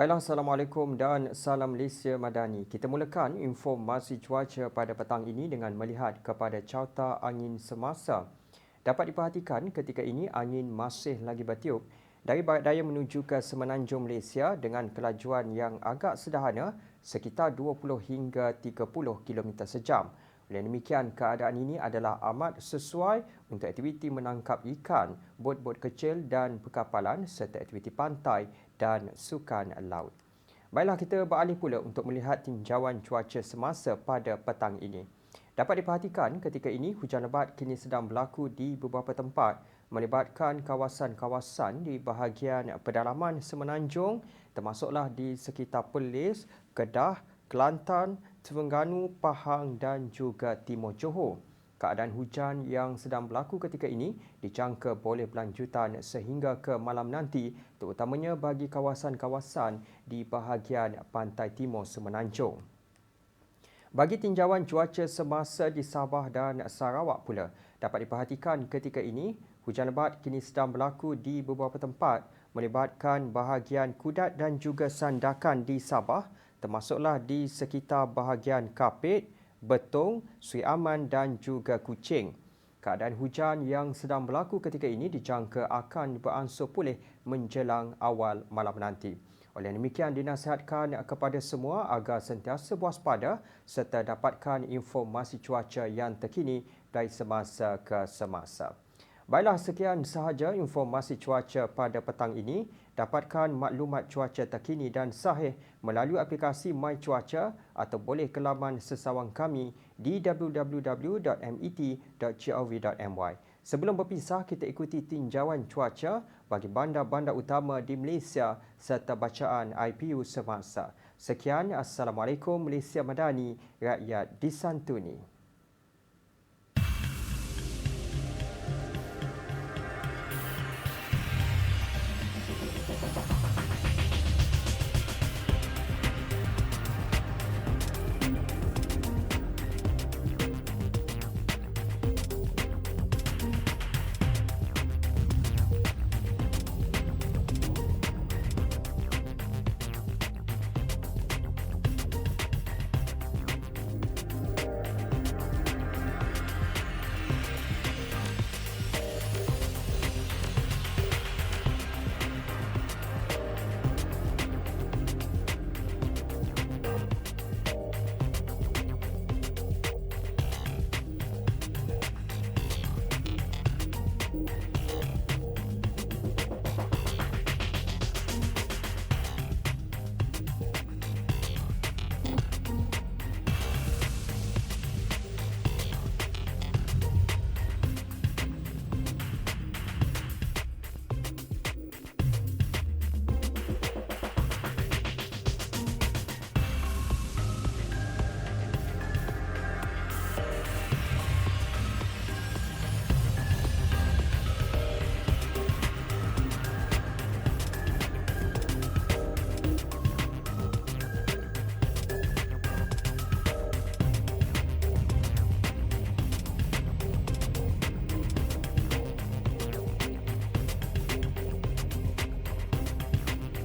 Baiklah, Assalamualaikum dan salam Malaysia Madani. Kita mulakan informasi cuaca pada petang ini dengan melihat kepada carta angin semasa. Dapat diperhatikan ketika ini angin masih lagi bertiup dari barat daya menuju ke semenanjung Malaysia dengan kelajuan yang agak sederhana sekitar 20 hingga 30 km sejam. Oleh demikian, keadaan ini adalah amat sesuai untuk aktiviti menangkap ikan, bot-bot kecil dan perkapalan serta aktiviti pantai dan sukan laut. Baiklah kita beralih pula untuk melihat tinjauan cuaca semasa pada petang ini. Dapat diperhatikan ketika ini hujan lebat kini sedang berlaku di beberapa tempat melibatkan kawasan-kawasan di bahagian pedalaman semenanjung termasuklah di sekitar Perlis, Kedah, Kelantan, Terengganu, Pahang dan juga Timur Johor. Keadaan hujan yang sedang berlaku ketika ini dijangka boleh berlanjutan sehingga ke malam nanti terutamanya bagi kawasan-kawasan di bahagian pantai timur Semenanjung. Bagi tinjauan cuaca semasa di Sabah dan Sarawak pula, dapat diperhatikan ketika ini hujan lebat kini sedang berlaku di beberapa tempat melibatkan bahagian Kudat dan juga Sandakan di Sabah termasuklah di sekitar bahagian Kapit, Betong, Sui Aman dan juga Kuching. Keadaan hujan yang sedang berlaku ketika ini dijangka akan beransur pulih menjelang awal malam nanti. Oleh demikian dinasihatkan kepada semua agar sentiasa waspada serta dapatkan informasi cuaca yang terkini dari semasa ke semasa. Baiklah sekian sahaja informasi cuaca pada petang ini. Dapatkan maklumat cuaca terkini dan sahih melalui aplikasi My Cuaca atau boleh ke laman sesawang kami di www.met.gov.my. Sebelum berpisah, kita ikuti tinjauan cuaca bagi bandar-bandar utama di Malaysia serta bacaan IPU semasa. Sekian, Assalamualaikum Malaysia Madani, rakyat disantuni.